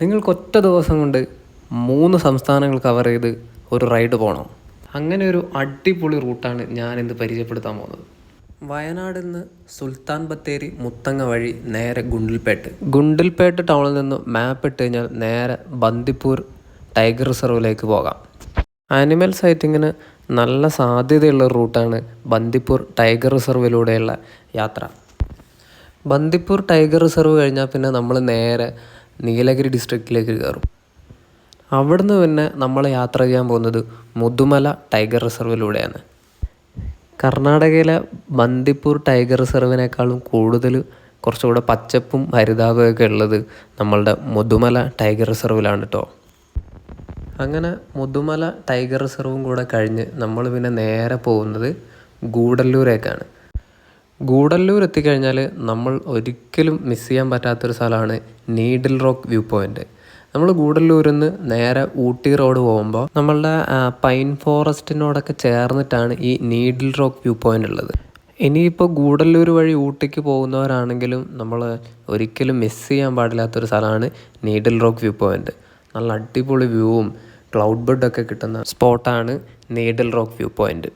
നിങ്ങൾക്ക് ഒറ്റ ദിവസം കൊണ്ട് മൂന്ന് സംസ്ഥാനങ്ങൾ കവർ ചെയ്ത് ഒരു റൈഡ് പോകണം അങ്ങനെ ഒരു അടിപൊളി റൂട്ടാണ് ഞാൻ ഇന്ന് പരിചയപ്പെടുത്താൻ പോകുന്നത്. വയനാട് നിന്ന് സുൽത്താൻ ബത്തേരി മുത്തങ്ങ വഴി നേരെ ഗുണ്ടിൽപേട്ട്. ഗുണ്ടിൽപേട്ട് ടൗണിൽ നിന്ന് മാപ്പ് ഇട്ട് കഴിഞ്ഞാൽ നേരെ ബന്ദിപ്പൂർ ടൈഗർ റിസർവിലേക്ക് പോകാം. ആനിമൽ സൈറ്റിങ്ങിന് നല്ല സാധ്യതയുള്ള റൂട്ടാണ് ബന്ദിപ്പൂർ ടൈഗർ റിസർവിലൂടെയുള്ള യാത്ര. ബന്ദിപ്പൂർ ടൈഗർ റിസർവ് കഴിഞ്ഞാൽ പിന്നെ നമ്മൾ നേരെ നീലഗിരി ഡിസ്ട്രിക്റ്റിലേക്ക് കയറും. അവിടുന്ന് പിന്നെ നമ്മൾ യാത്ര ചെയ്യാൻ പോകുന്നത് മുതുമല ടൈഗർ റിസർവിലൂടെയാണ് കർണാടകയിലെ ബന്ദിപ്പൂർ ടൈഗർ റിസർവിനേക്കാളും കൂടുതൽ കുറച്ചുകൂടെ പച്ചപ്പും ഹരിതാപമൊക്കെ ഉള്ളത് നമ്മളുടെ മുതുമല ടൈഗർ റിസർവിലാണ് കേട്ടോ അങ്ങനെ മുതുമല ടൈഗർ റിസർവും കൂടെ കഴിഞ്ഞ് നമ്മൾ പിന്നെ നേരെ പോകുന്നത് ഗൂഡല്ലൂരേക്കാണ്. ഗൂഡല്ലൂർ എത്തിക്കഴിഞ്ഞാൽ നമ്മൾ ഒരിക്കലും മിസ് ചെയ്യാൻ പറ്റാത്തൊരു സ്ഥലമാണ് നീഡിൽ റോക്ക് വ്യൂ പോയിന്റ് നമ്മൾ ഗൂഡല്ലൂരിൽ നിന്ന് നേരെ ഊട്ടി റോഡ് പോകുമ്പോൾ നമ്മളുടെ പൈൻ ഫോറസ്റ്റിനോടൊക്കെ ചേർന്നിട്ടാണ് ഈ നീഡിൽ റോക്ക് വ്യൂ പോയിന്റ് ഉള്ളത്. ഇനിയിപ്പോൾ ഗൂഡല്ലൂർ വഴി ഊട്ടിക്ക് പോകുന്നവരാണെങ്കിലും നമ്മൾ ഒരിക്കലും മിസ് ചെയ്യാൻ പാടില്ലാത്തൊരു സ്ഥലമാണ് നീഡിൽ റോക്ക് വ്യൂ പോയിന്റ് നല്ല അടിപൊളി വ്യൂവും ക്ലൗഡ് ബെഡൊക്കെ കിട്ടുന്ന സ്പോട്ടാണ് നീഡിൽ റോക്ക് വ്യൂ പോയിന്റ്